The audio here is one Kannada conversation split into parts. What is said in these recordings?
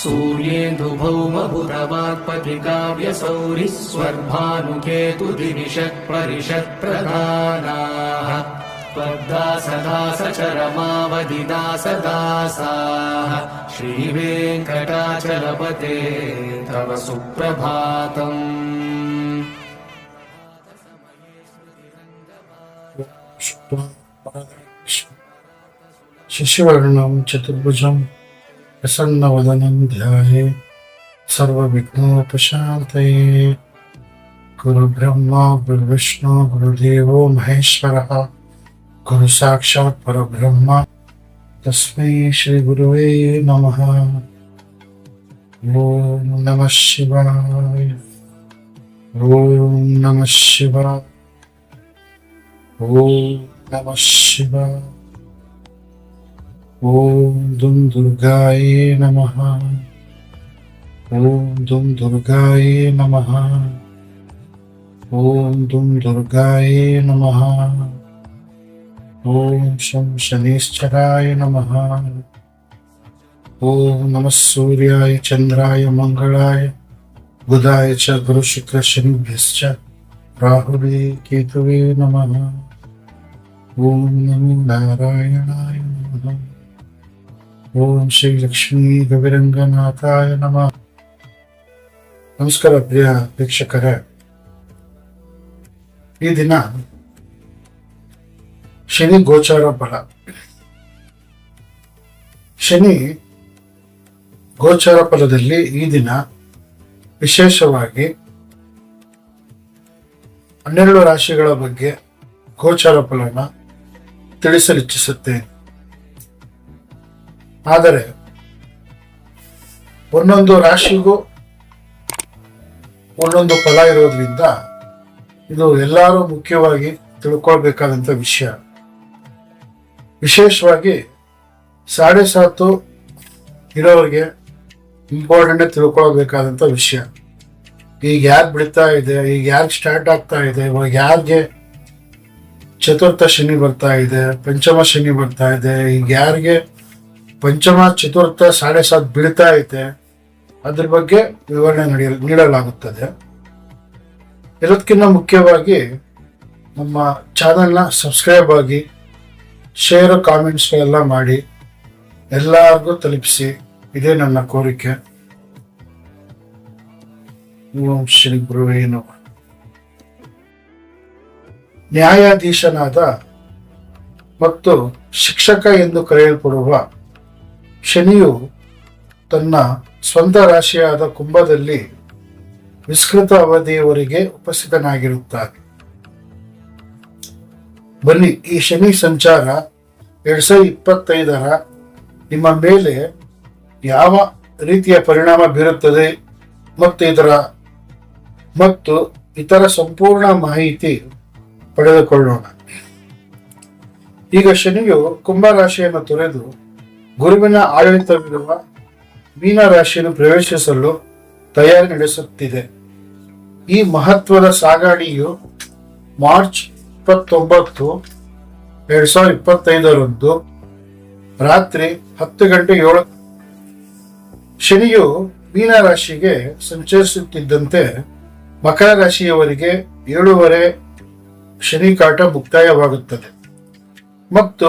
सूर्येन्दुभौमपुरवाक्पथिकाव्यसौरिस्वर्भानुकेतुदिनिषत्परिषत्प्रधानाः त्वद्दासदासचरमावधिदासदासाः श्रीवेङ्कटाचलपते तव सुप्रभातम्। शिशुवर्णं चतुर्भुजम्। प्रसन्नवदनं ध्याये सर्वविघ्नोपशान्तये गुरुब्रह्मा, गुरुविष्णु, गुरुदेवो महेश्वरः। गुरुसाक्षात् परब्रह्म। तस्मै श्रीगुरुवे नमः। ॐ नमः शिवाय। ॐ नमः शिवाय। ॐ नमः शिवाय। ॐ दुं दुर्गायै नमः। ॐ दुं दुर्गायै नमः। ॐ दुं दुर्गायै नमः। ॐ शं शनीश्चराय नमः। ॐ नमः सूर्याय चन्द्राय मङ्गलाय बुधाय च गुरुशुक्रशनिभ्यश्च केतवे नमः। ॐ नमो नारायणाय नमः। ಓಂ ಶ್ರೀ ಲಕ್ಷ್ಮೀ ಗವಿರಂಗನಾಥಾಯ ನಮಃ. ನಮಸ್ಕಾರ ಪ್ರಿಯ ವೀಕ್ಷಕರೇ. ಈ ದಿನ ಶನಿ ಗೋಚಾರ ಬಲ. ಶನಿ ಗೋಚಾರ ಫಲದಲ್ಲಿ ಈ ದಿನ ವಿಶೇಷವಾಗಿ ಹನ್ನೆರಡು ರಾಶಿಗಳ ಬಗ್ಗೆ ಗೋಚಾರ ಫಲನ ತಿಳಿಸಲಿಚ್ಛಿಸುತ್ತೇನೆ ಆದರೆ ಒಂದೊಂದು ರಾಶಿಗೂ ಒಂದೊಂದು ಫಲ ಇರೋದ್ರಿಂದ ಇದು ಎಲ್ಲರೂ ಮುಖ್ಯವಾಗಿ ತಿಳ್ಕೊಳ್ಬೇಕಾದಂಥ ವಿಷಯ. ವಿಶೇಷವಾಗಿ ಸಾಡೆ ಸಾತು ಇರೋರಿಗೆ ಇಂಪಾರ್ಟೆಂಟ್ ತಿಳ್ಕೊಳ್ಬೇಕಾದಂಥ ವಿಷಯ. ಈಗ ಯಾರು ಬಿಡ್ತಾ ಇದೆ, ಈಗ ಯಾರಿಗೆ ಸ್ಟಾರ್ಟ್ ಆಗ್ತಾ ಇದೆ, ಇವಾಗ ಯಾರಿಗೆ ಚತುರ್ಥ ಶನಿ ಬರ್ತಾ ಇದೆ, ಪಂಚಮ ಶನಿ ಬರ್ತಾ ಇದೆ, ಈಗ ಯಾರಿಗೆ ಪಂಚಮ, ಚತುರ್ಥ, ಸಾಡೆ ಸಾತ್ ಬೀಳ್ತಾ ಐತೆ. ಅದ್ರ ಬಗ್ಗೆ ವಿವರಣೆ ನಡೆಯ, ನೀಡಲಾಗುತ್ತದೆ. ಇದಕ್ಕಿಂತ ಮುಖ್ಯವಾಗಿ ನಮ್ಮ ಚಾನೆಲ್ನ ಸಬ್ಸ್ಕ್ರೈಬ್ ಆಗಿ, ಶೇರ್, ಕಾಮೆಂಟ್ಸ್ ಎಲ್ಲ ಮಾಡಿ, ಎಲ್ಲರಿಗೂ ತಲುಪಿಸಿ. ಇದೇ ನನ್ನ ಕೋರಿಕೆ. ಓಂ ಶ್ರೀ ಗುರುವೇನು ನ್ಯಾಯಾಧೀಶನಾದ ಮತ್ತು ಶಿಕ್ಷಕ ಎಂದು ಕರೆಯಲ್ಪಡುವ ಶನಿಯು ತನ್ನ ಸ್ವಂತ ರಾಶಿಯಾದ ಕುಂಭದಲ್ಲಿ ವಿಸ್ತೃತ ಅವಧಿಯವರೆಗೆ ಉಪಸ್ಥಿತನಾಗಿರುತ್ತಾನೆ. ಬನ್ನಿ, ಈ ಶನಿ ಸಂಚಾರ ಎರಡ್ ಸಾವಿರದ ಇಪ್ಪತ್ತೈದರ ನಿಮ್ಮ ಮೇಲೆ ಯಾವ ರೀತಿಯ ಪರಿಣಾಮ ಬೀರುತ್ತದೆ ಮತ್ತು ಇದರ ಮತ್ತು ಇತರ ಸಂಪೂರ್ಣ ಮಾಹಿತಿ ಪಡೆದುಕೊಳ್ಳೋಣ. ಈಗ ಶನಿಯು ಕುಂಭ ರಾಶಿಯನ್ನು ತೊರೆದು ಗುರುವಿನ ಆಡಳಿತವಿರುವ ಮೀನ ರಾಶಿಯನ್ನು ಪ್ರವೇಶಿಸಲು ತಯಾರಿ ನಡೆಸುತ್ತಿದೆ. ಈ ಮಹತ್ವದ ಸಾಗಾಣಿಯು ಮಾರ್ಚ್ ಇಪ್ಪತ್ತೊಂಬತ್ತು, ಎರಡ್ ಸಾವಿರದ ಇಪ್ಪತ್ತೈದರಂದು ರಾತ್ರಿ ಹತ್ತು ಗಂಟೆ ಏಳು ಶನಿಯು ಮೀನ ರಾಶಿಗೆ ಸಂಚರಿಸುತ್ತಿದ್ದಂತೆ ಮಕರ ರಾಶಿಯವರಿಗೆ ಏಳೂವರೆ ಶನಿ ಕಾಟ ಮುಕ್ತಾಯವಾಗುತ್ತದೆ. ಮತ್ತು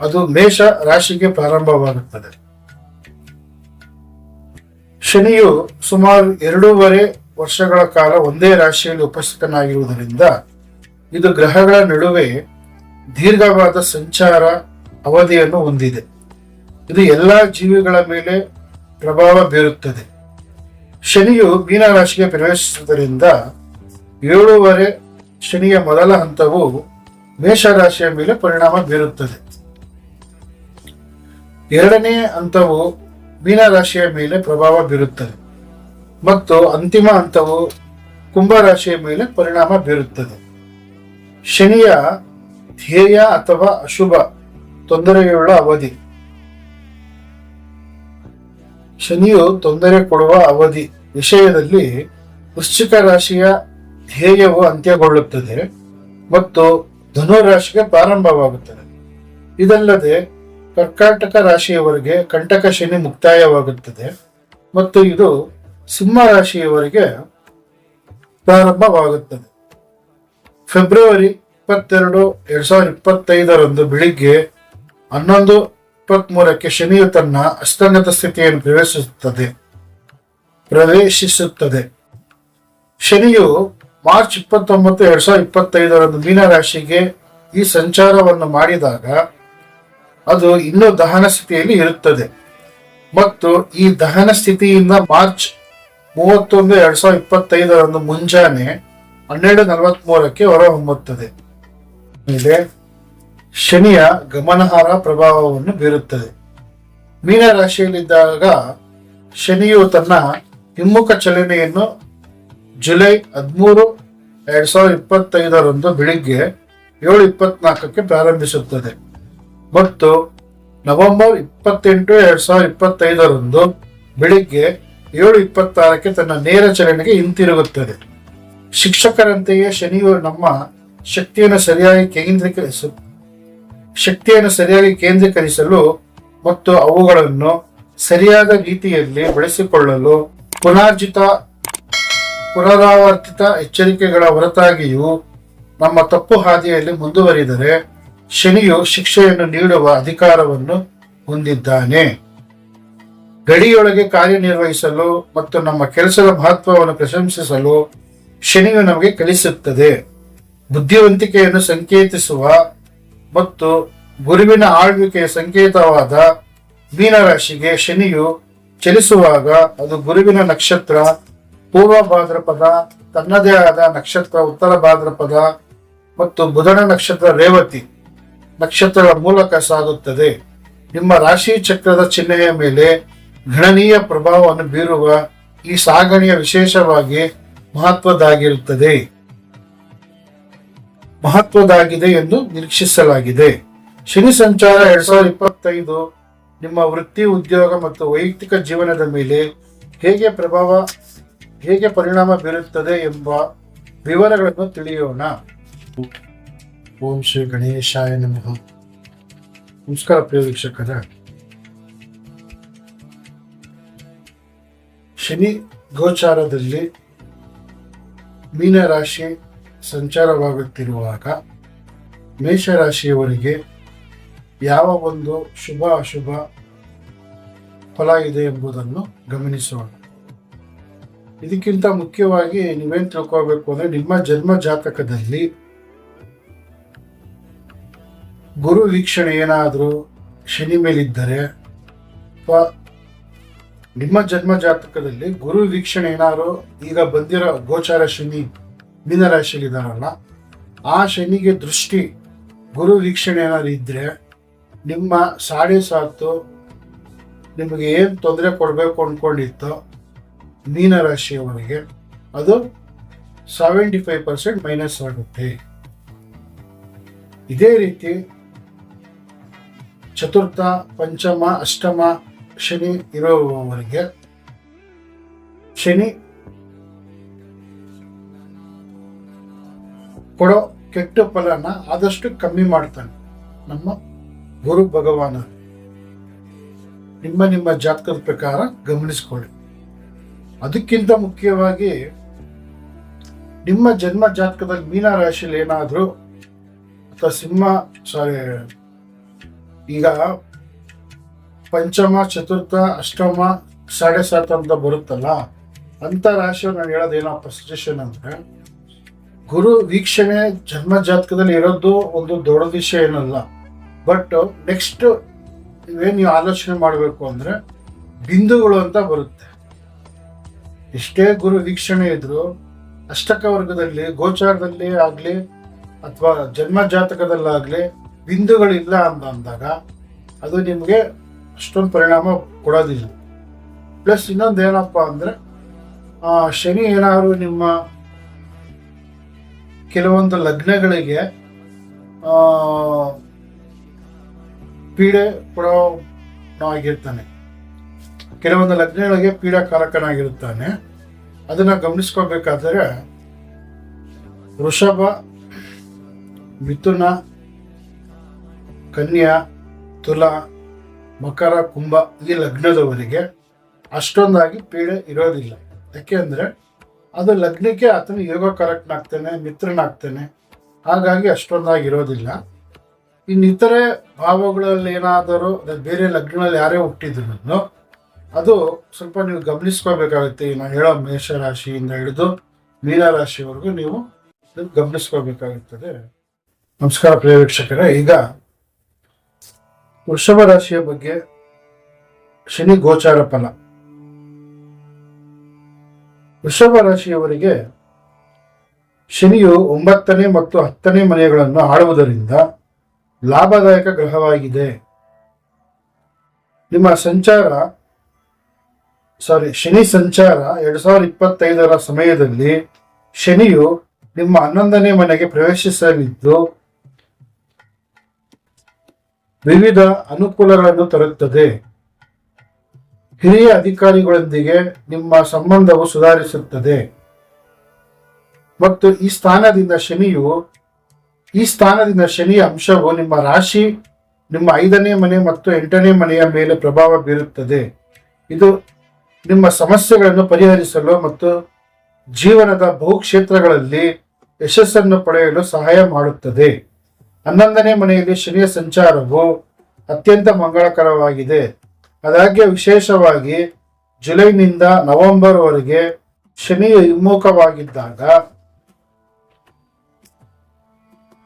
ಅದು ಮೇಷ ರಾಶಿಗೆ ಪ್ರಾರಂಭವಾಗುತ್ತದೆ. ಶನಿಯು ಸುಮಾರು ಎರಡೂವರೆ ವರ್ಷಗಳ ಕಾಲ ಒಂದೇ ರಾಶಿಯಲ್ಲಿ ಉಪಸ್ಥಿತನಾಗಿರುವುದರಿಂದ ಇದು ಗ್ರಹಗಳ ನಡುವೆ ದೀರ್ಘವಾದ ಸಂಚಾರ ಅವಧಿಯನ್ನು ಹೊಂದಿದೆ. ಇದು ಎಲ್ಲ ಜೀವಿಗಳ ಮೇಲೆ ಪ್ರಭಾವ ಬೀರುತ್ತದೆ. ಶನಿಯು ಮೀನ ರಾಶಿಗೆ ಪ್ರವೇಶಿಸುವುದರಿಂದ ಏಳೂವರೆ ಶನಿಯ ಮೊದಲ ಹಂತವು ಮೇಷರಾಶಿಯ ಮೇಲೆ ಪರಿಣಾಮ ಬೀರುತ್ತದೆ. ಎರಡನೇ ಹಂತವು ಮೀನರಾಶಿಯ ಮೇಲೆ ಪ್ರಭಾವ ಬೀರುತ್ತದೆ. ಮತ್ತು ಅಂತಿಮ ಹಂತವು ಕುಂಭರಾಶಿಯ ಮೇಲೆ ಪರಿಣಾಮ ಬೀರುತ್ತದೆ. ಶನಿಯ ಧ್ಯೇಯ ಅಥವಾ ಅಶುಭ ತೊಂದರೆಯುಳ್ಳ ಅವಧಿ. ಶನಿಯು ತೊಂದರೆ ಕೊಡುವ ಅವಧಿ ವಿಷಯದಲ್ಲಿ ವೃಶ್ಚಿಕ ರಾಶಿಯ ಧ್ಯೇಯವು ಅಂತ್ಯಗೊಳ್ಳುತ್ತದೆ ಮತ್ತು ಧನುರಾಶಿಗೆ ಪ್ರಾರಂಭವಾಗುತ್ತದೆ. ಇದಲ್ಲದೆ ಕರ್ಕಾಟಕ ರಾಶಿಯವರಿಗೆ ಕಂಟಕ ಶನಿ ಮುಕ್ತಾಯವಾಗುತ್ತದೆ. ಮತ್ತು ಇದು ಸಿಂಹ ರಾಶಿಯವರಿಗೆ ಪ್ರಾರಂಭವಾಗುತ್ತದೆ. ಫೆಬ್ರವರಿ ಇಪ್ಪತ್ತೆರಡು ಎರಡ್ ಸಾವಿರದ ಇಪ್ಪತ್ತೈದರಂದು ಬೆಳಿಗ್ಗೆ ಹನ್ನೊಂದು ಇಪ್ಪತ್ಮೂರಕ್ಕೆ ಶನಿಯು ತನ್ನ ಅಸ್ತಂಗತ ಸ್ಥಿತಿಯನ್ನು ಪ್ರವೇಶಿಸುತ್ತದೆ. ಪ್ರವೇಶಿಸುತ್ತದೆ. ಶನಿಯು ಮಾರ್ಚ್ ಇಪ್ಪತ್ತೊಂಬತ್ತು ಎರಡ್ ಸಾವಿರದ ಇಪ್ಪತ್ತೈದರಂದು ಮೀನ ರಾಶಿಗೆ ಈ ಸಂಚಾರವನ್ನು ಮಾಡಿದಾಗ ಅದು ಇನ್ನೂ ದಹನ ಸ್ಥಿತಿಯಲ್ಲಿ ಇರುತ್ತದೆ. ಮತ್ತು ಈ ದಹನ ಸ್ಥಿತಿಯಿಂದ ಮಾರ್ಚ್ ಮೂವತ್ತೊಂದು ಎರಡ್ ಸಾವಿರದ ಇಪ್ಪತ್ತೈದರಂದು ಮುಂಜಾನೆ ಹನ್ನೆರಡು ನಲವತ್ಮೂರಕ್ಕೆ ಹೊರಹೊಮ್ಮುತ್ತದೆ. ಮೇಲೆ ಶನಿಯ ಗಮನಾರ್ಹ ಪ್ರಭಾವವನ್ನು ಬೀರುತ್ತದೆ. ಮೀನ ರಾಶಿಯಲ್ಲಿದ್ದಾಗ ಶನಿಯು ತನ್ನ ಹಿಮ್ಮುಖ ಚಲನೆಯನ್ನು ಜುಲೈ ಹದಿಮೂರು ಎರಡ್ ಸಾವಿರದ ಇಪ್ಪತ್ತೈದರಂದು ಬೆಳಿಗ್ಗೆ ಏಳು ಇಪ್ಪತ್ನಾಲ್ಕಕ್ಕೆ ಪ್ರಾರಂಭಿಸುತ್ತದೆ. ಮತ್ತು ನವೆಂಬರ್ ಇಪ್ಪತ್ತೆಂಟು ಎರಡ್ ಸಾವಿರದ ಇಪ್ಪತ್ತೈದರಂದು ಬೆಳಿಗ್ಗೆ ಏಳು ಇಪ್ಪತ್ತಾರಕ್ಕೆ ತನ್ನ ನೇರ ಚಲನೆಗೆ ಹಿಂತಿರುಗುತ್ತದೆ. ಶಿಕ್ಷಕರಂತೆಯೇ ಶನಿಯು ನಮ್ಮ ಶಕ್ತಿಯನ್ನು ಸರಿಯಾಗಿ ಕೇಂದ್ರೀಕರಿಸ ಶಕ್ತಿಯನ್ನು ಸರಿಯಾಗಿ ಕೇಂದ್ರೀಕರಿಸಲು ಮತ್ತು ಅವುಗಳನ್ನು ಸರಿಯಾದ ರೀತಿಯಲ್ಲಿ ಬಳಸಿಕೊಳ್ಳಲು ಪುನರ್ಜಿತ, ಪುನರಾವರ್ತಿತ ಎಚ್ಚರಿಕೆಗಳ ಹೊರತಾಗಿಯೂ ನಮ್ಮ ತಪ್ಪು ಹಾದಿಯಲ್ಲಿ ಮುಂದುವರಿದರೆ ಶನಿಯು ಶಿಕ್ಷೆಯನ್ನು ನೀಡುವ ಅಧಿಕಾರವನ್ನು ಹೊಂದಿದ್ದಾನೆ. ಗಡಿಯೊಳಗೆ ಕಾರ್ಯನಿರ್ವಹಿಸಲು ಮತ್ತು ನಮ್ಮ ಕೆಲಸದ ಮಹತ್ವವನ್ನು ಪ್ರಶಂಸಿಸಲು ಶನಿಯು ನಮಗೆ ಕಲಿಸುತ್ತದೆ. ಬುದ್ಧಿವಂತಿಕೆಯನ್ನು ಸಂಕೇತಿಸುವ ಮತ್ತು ಗುರುವಿನ ಆಳ್ವಿಕೆಯ ಸಂಕೇತವಾದ ಮೀನರಾಶಿಗೆ ಶನಿಯು ಚಲಿಸುವಾಗ ಅದು ಗುರುವಿನ ನಕ್ಷತ್ರ, ಪೂರ್ವ ಭಾದ್ರಪದ, ತನ್ನದೇ ಆದ ನಕ್ಷತ್ರ, ಉತ್ತರ ಭಾದ್ರಪದ ಮತ್ತು ಬುಧನ ನಕ್ಷತ್ರ ರೇವತಿ. ನಕ್ಷತ್ರಗಳ ಮೂಲಕ ಸಾಗುತ್ತದೆ. ನಿಮ್ಮ ರಾಶಿ ಚಕ್ರದ ಚಿಹ್ನೆಯ ಮೇಲೆ ಗಣನೀಯ ಪ್ರಭಾವವನ್ನು ಬೀರುವ ಈ ಸಾಗಣೆಯ ವಿಶೇಷವಾಗಿ ಮಹತ್ವದಾಗಿರುತ್ತದೆ ಮಹತ್ವದಾಗಿದೆ ಎಂದು ನಿರೀಕ್ಷಿಸಲಾಗಿದೆ. ಶನಿ ಸಂಚಾರ ಎರಡ್ ಸಾವಿರದ ಇಪ್ಪತ್ತೈದು ನಿಮ್ಮ ವೃತ್ತಿ, ಉದ್ಯೋಗ ಮತ್ತು ವೈಯಕ್ತಿಕ ಜೀವನದ ಮೇಲೆ ಹೇಗೆ ಪ್ರಭಾವ, ಹೇಗೆ ಪರಿಣಾಮ ಬೀರುತ್ತದೆ ಎಂಬ ವಿವರಗಳನ್ನು ತಿಳಿಯೋಣ. ಓಂ ಶ್ರೀ ಗಣೇಶಾಯ ನಮಃ. ನಮಸ್ಕಾರ ಪ್ರಿಯ ವೀಕ್ಷಕರ. ಶನಿ ಗೋಚಾರದಲ್ಲಿ ಮೀನರಾಶಿ ಸಂಚಾರವಾಗುತ್ತಿರುವಾಗ ಮೇಷರಾಶಿಯವರಿಗೆ ಯಾವ ಒಂದು ಶುಭ ಅಶುಭ ಫಲ ಇದೆ ಎಂಬುದನ್ನು ಗಮನಿಸೋಣ. ಇದಕ್ಕಿಂತ ಮುಖ್ಯವಾಗಿ ನೀವೇನು ತಿಳ್ಕೋಬೇಕು ಅಂದರೆ ನಿಮ್ಮ ಜನ್ಮ ಜಾತಕದಲ್ಲಿ ಗುರು ವೀಕ್ಷಣೆ ಏನಾದರೂ ಶನಿ ಮೇಲಿದ್ದರೆ ಅಥವಾ ನಿಮ್ಮ ಜನ್ಮ ಜಾತಕದಲ್ಲಿ ಗುರು ವೀಕ್ಷಣೆ ಏನಾದ್ರು ಈಗ ಬಂದಿರೋ ಗೋಚಾರ ಶನಿ ಮೀನರಾಶಿಯಲ್ಲಿದ್ದಾರಲ್ಲ ಆ ಶನಿಗೆ ದೃಷ್ಟಿ ಗುರು ವೀಕ್ಷಣೆ ಏನಾದ್ರು ಇದ್ರೆ ನಿಮ್ಮ ಸಾಡೆ ಸಾತು ನಿಮಗೆ ಏನು ತೊಂದರೆ ಕೊಡಬೇಕು ಅಂದ್ಕೊಂಡಿತ್ತೋ ಮೀನರಾಶಿಯವರಿಗೆ ಅದು ಸೆವೆಂಟಿ ಫೈವ್ ಪರ್ಸೆಂಟ್ ಮೈನಸ್ ಆಗುತ್ತೆ. ಇದೇ ರೀತಿ ಚತುರ್ಥ, ಪಂಚಮ, ಅಷ್ಟಮ, ಶನಿ ಇರುವವರಿಗೆ. ಶನಿ ಕೊಡೋ ಕೆಟ್ಟ ಫಲನ ಆದಷ್ಟು ಕಮ್ಮಿ ಮಾಡ್ತಾನೆ. ನಮ್ಮ ಗುರು ಭಗವಾನ. ನಿಮ್ಮ ನಿಮ್ಮ ಜಾತಕದ ಪ್ರಕಾರ ಗಮನಿಸ್ಕೊಳ್ಳಿ. ಅದಕ್ಕಿಂತ ಮುಖ್ಯವಾಗಿ ನಿಮ್ಮ ಜನ್ಮ ಜಾತಕದಲ್ಲಿ ಮೀನ ರಾಶಿಯಲ್ಲಿ ಏನಾದರೂ ಅಥವಾ ಸಿಂಹ, ಸಾರಿ ಈಗ ಪಂಚಮ, ಚತುರ್ಥ, ಅಷ್ಟಮ, ಸಾಡೆ ಸಾತ ಅಂತ ಬರುತ್ತಲ್ಲ, ಅಂತ ರಾಶಿಯವ್ರು ನಾನು ಹೇಳೋದೇನಪ್ಪ ಸಜೆಷನ್ ಅಂದ್ರೆ, ಗುರು ವೀಕ್ಷಣೆ ಜನ್ಮ ಜಾತಕದಲ್ಲಿ ಇರೋದು ಒಂದು ದೊಡ್ಡ ವಿಷಯ ಏನಲ್ಲ ಬಟ್ ನೆಕ್ಸ್ಟ್ ಏನು ನೀವು ಆಲೋಚನೆ ಮಾಡಬೇಕು ಅಂದರೆ, ಬಿಂದುಗಳು ಅಂತ ಬರುತ್ತೆ. ಎಷ್ಟೇ ಗುರು ವೀಕ್ಷಣೆ ಇದ್ರು, ಅಷ್ಟಕ ವರ್ಗದಲ್ಲಿ, ಗೋಚಾರದಲ್ಲಿ ಆಗಲಿ, ಅಥವಾ ಜನ್ಮ ಜಾತಕದಲ್ಲಾಗ್ಲಿ ಬಿಂದುಗಳಿಲ್ಲ ಅಂತ ಅಂದಾಗ ಅದು ನಿಮಗೆ ಅಷ್ಟೊಂದು ಪರಿಣಾಮ ಕೊಡೋದಿಲ್ಲ. ಪ್ಲಸ್ ಇನ್ನೊಂದು ಏನಪ್ಪ ಅಂದರೆ ಶನಿ ಏನಾದರೂ ನಿಮ್ಮ ಕೆಲವೊಂದು ಲಗ್ನಗಳಿಗೆ ಪೀಡೆ ಕೊಡೋ ಆಗಿರ್ತಾನೆ ಕೆಲವೊಂದು ಲಗ್ನಗಳಿಗೆ ಪೀಡಾಕಾರಕನಾಗಿರುತ್ತಾನೆ ಅದನ್ನು ಗಮನಿಸ್ಕೋಬೇಕಾದರೆ, ವೃಷಭ, ಮಿಥುನ ಕನ್ಯಾ, ತುಲಾ, ಮಕರ, ಕುಂಭ ಈ ಲಗ್ನದವರಿಗೆ ಅಷ್ಟೊಂದಾಗಿ ಪೀಡೆ ಇರೋದಿಲ್ಲ. ಯಾಕೆ ಅಂದರೆ ಅದು ಲಗ್ನಕ್ಕೆ ಆತನ ಯೋಗ ಕರೆಕ್ಟ್ನಾಗ್ತಾನೆ ಮಿತ್ರನಾಗ್ತಾನೆ, ಹಾಗಾಗಿ ಅಷ್ಟೊಂದಾಗಿ ಇರೋದಿಲ್ಲ ಇನ್ನಿತರೆ ಭಾವಗಳಲ್ಲಿ ಏನಾದರೂ ಬೇರೆ ಲಗ್ನಗಳಲ್ಲಿ ಯಾರೇ ಹುಟ್ಟಿದ್ರು ಅದು ಸ್ವಲ್ಪ ನೀವು ಗಮನಿಸ್ಕೋಬೇಕಾಗುತ್ತೆ. ನಾನು ಹೇಳೋ ಮೇಷರಾಶಿಯಿಂದ ಹಿಡಿದು ಮೀನರಾಶಿವರೆಗೂ ನೀವು ಗಮನಿಸ್ಕೋಬೇಕಾಗುತ್ತದೆ. ನಮಸ್ಕಾರ ಪ್ರಿಯ ವೀಕ್ಷಕರೇ, ಈಗ ವೃಷಭ ರಾಶಿಯ ಬಗ್ಗೆ ಶನಿ ಗೋಚಾರ ಫಲ. ವೃಷಭ ರಾಶಿಯವರಿಗೆ ಶನಿಯು ಒಂಬತ್ತನೇ ಮತ್ತು ಹತ್ತನೇ ಮನೆಗಳನ್ನು ಆಡುವುದರಿಂದ ಲಾಭದಾಯಕ ಗ್ರಹವಾಗಿದೆ. ನಿಮ್ಮ ಸಂಚಾರ ಸಾರಿ ಶನಿ ಸಂಚಾರ ಎರಡ್ ಸಾವಿರದ ಇಪ್ಪತ್ತೈದರ ಸಮಯದಲ್ಲಿ ಶನಿಯು ನಿಮ್ಮ ಹನ್ನೊಂದನೇ ಮನೆಗೆ ಪ್ರವೇಶಿಸಲಿದ್ದು ವಿವಿಧ ಅನುಕೂಲಗಳನ್ನು ತರುತ್ತದೆ. ಹಿರಿಯ ಅಧಿಕಾರಿಗಳೊಂದಿಗೆ ನಿಮ್ಮ ಸಂಬಂಧವು ಸುಧಾರಿಸುತ್ತದೆ. ಮತ್ತು ಈ ಸ್ಥಾನದಿಂದ ಶನಿಯು, ಈ ಸ್ಥಾನದಿಂದ ಶನಿಯ ಅಂಶವು ನಿಮ್ಮ ರಾಶಿ, ನಿಮ್ಮ ಐದನೇ ಮನೆ ಮತ್ತು ಎಂಟನೇ ಮನೆಯ ಮೇಲೆ ಪ್ರಭಾವ ಬೀರುತ್ತದೆ. ಇದು ನಿಮ್ಮ ಸಮಸ್ಯೆಗಳನ್ನು ಪರಿಹರಿಸಲು ಮತ್ತು ಜೀವನದ ಬಹುಕ್ಷೇತ್ರಗಳಲ್ಲಿ ಯಶಸ್ಸನ್ನು ಪಡೆಯಲು ಸಹಾಯ ಮಾಡುತ್ತದೆ. ಹನ್ನೊಂದನೇ ಮನೆಯಲ್ಲಿ ಶನಿಯ ಸಂಚಾರವು ಅತ್ಯಂತ ಮಂಗಳಕರವಾಗಿದೆ. ಅದಾಗ್ಯ ವಿಶೇಷವಾಗಿ ಜುಲೈನಿಂದ ನವೆಂಬರ್ವರೆಗೆ ಶನಿಯ ಹಿಮ್ಮುಖವಾಗಿದ್ದಾಗ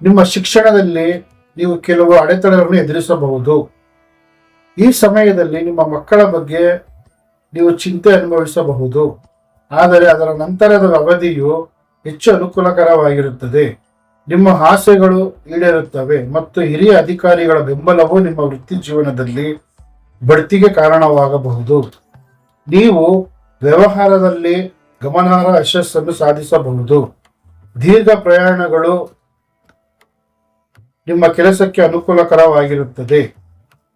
ನಿಮ್ಮ ಶಿಕ್ಷಣದಲ್ಲಿ ನೀವು ಕೆಲವು ಅಡೆತಡೆಗಳನ್ನು ಎದುರಿಸಬಹುದು. ಈ ಸಮಯದಲ್ಲಿ ನಿಮ್ಮ ಮಕ್ಕಳ ಬಗ್ಗೆ ನೀವು ಚಿಂತೆ ಅನುಭವಿಸಬಹುದು. ಆದರೆ ಅದರ ನಂತರದ ಅವಧಿಯು ಹೆಚ್ಚು ಅನುಕೂಲಕರವಾಗಿರುತ್ತದೆ. ನಿಮ್ಮ ಆಸೆಗಳು ಈಡೇರುತ್ತವೆ ಮತ್ತು ಹಿರಿಯ ಅಧಿಕಾರಿಗಳ ಬೆಂಬಲವು ನಿಮ್ಮ ವೃತ್ತಿ ಜೀವನದಲ್ಲಿ ಬಡ್ತಿಗೆ ಕಾರಣವಾಗಬಹುದು. ನೀವು ವ್ಯವಹಾರದಲ್ಲಿ ಗಮನಾರ್ಹ ಯಶಸ್ಸನ್ನು ಸಾಧಿಸಬಹುದು. ದೀರ್ಘ ಪ್ರಯಾಣಗಳು ನಿಮ್ಮ ಕೆಲಸಕ್ಕೆ ಅನುಕೂಲಕರವಾಗಿರುತ್ತದೆ.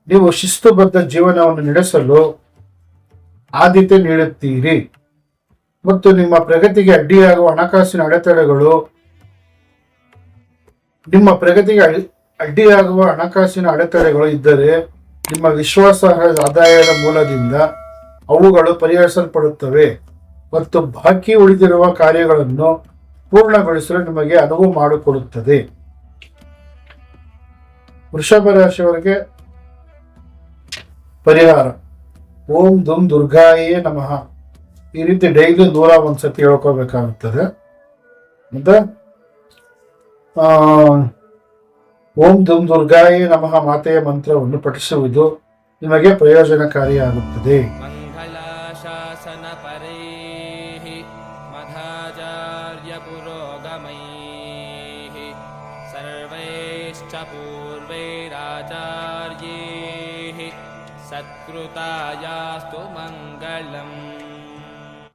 ನೀವು ಶಿಸ್ತುಬದ್ಧ ಜೀವನವನ್ನು ನಡೆಸಲು ಆದ್ಯತೆ ನೀಡುತ್ತೀರಿ. ಮತ್ತು ನಿಮ್ಮ ಪ್ರಗತಿಗೆ ಅಡ್ಡಿಯಾಗುವ ಹಣಕಾಸಿನ ಅಡೆತಡೆಗಳು ನಿಮ್ಮ ಪ್ರಗತಿಗೆ ಅಡ್- ಅಡ್ಡಿಯಾಗುವ ಹಣಕಾಸಿನ ಅಡೆತಡೆಗಳು ಇದ್ದರೆ ನಿಮ್ಮ ವಿಶ್ವಾಸಾರ್ಹ ಆದಾಯದ ಮೂಲದಿಂದ ಅವುಗಳು ಪರಿಹರಿಸಲ್ಪಡುತ್ತವೆ ಮತ್ತು ಬಾಕಿ ಉಳಿದಿರುವ ಕಾರ್ಯಗಳನ್ನು ಪೂರ್ಣಗೊಳಿಸಲು ನಿಮಗೆ ಅನುವು ಮಾಡಿಕೊಡುತ್ತದೆ. ವೃಷಭ ರಾಶಿಯವರಿಗೆ ಪರಿಹಾರ. ಓಂ ದುಂ ದುರ್ಗಾಯೇ ನಮಃ. ಈ ರೀತಿ ಡೈಲಿ ನೂರ ಒಂದ್ಸತಿ ಹೇಳ್ಕೋಬೇಕಾಗುತ್ತದೆ ಮತ್ತೆ ಓಂ ದುಂ ದುರ್ಗಾಯೇ ನಮಃ ಮಾತೆಯ ಮಂತ್ರವನ್ನು ಪಠಿಸುವುದು ನಿಮಗೆ ಪ್ರಯೋಜನಕಾರಿಯಾಗುತ್ತದೆ मङ्गलाशासनपरैः मधाचार्यपुरोगमैः सर्वैश्च पूर्वैराचार्यैः सत्कृतायास्तु मङ्गलम्